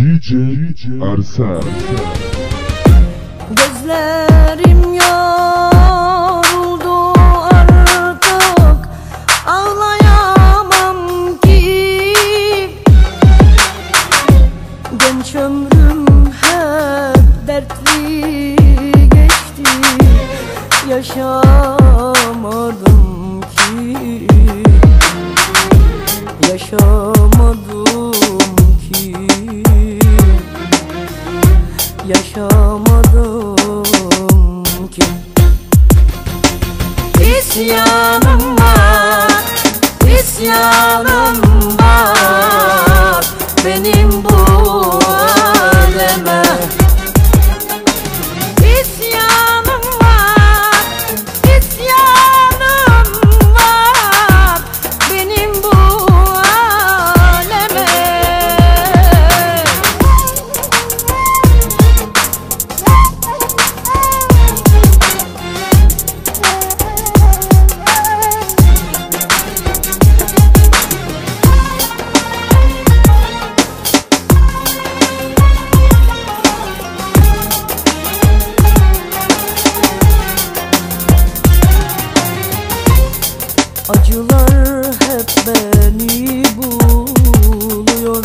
DJ Arslan Gözlerim yoruldu artık. Ağlayamam ki. Genç ömrüm hep dertli geçti. Yaşamadım ki. Yaşamadım yaşamadım ki. İsyanım var, isyanım Acılar hep beni buluyor.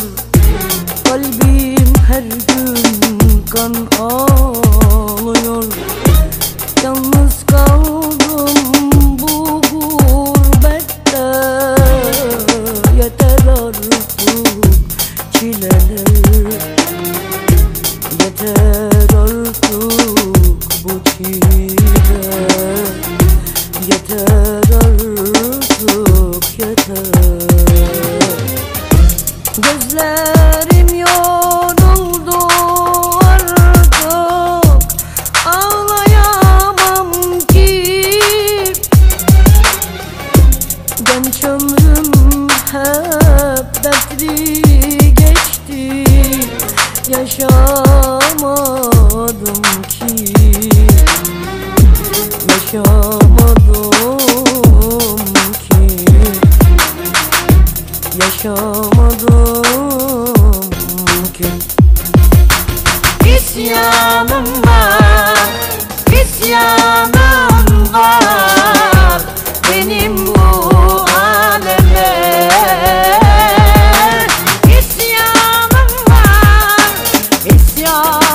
Kalbim her gün kan ağlıyor Yalnız kaldım bu gurbette. Yeter artık çileler. Yeter artık bu çile. Yeter Gözlerim yoruldu artık. Ağlayamam ki. Genç ömrüm hep dertli geçti. Yaşa yaşamadım ki. İsyanım var, isyanım var. Benim bu aleme İsyanım var, isyanım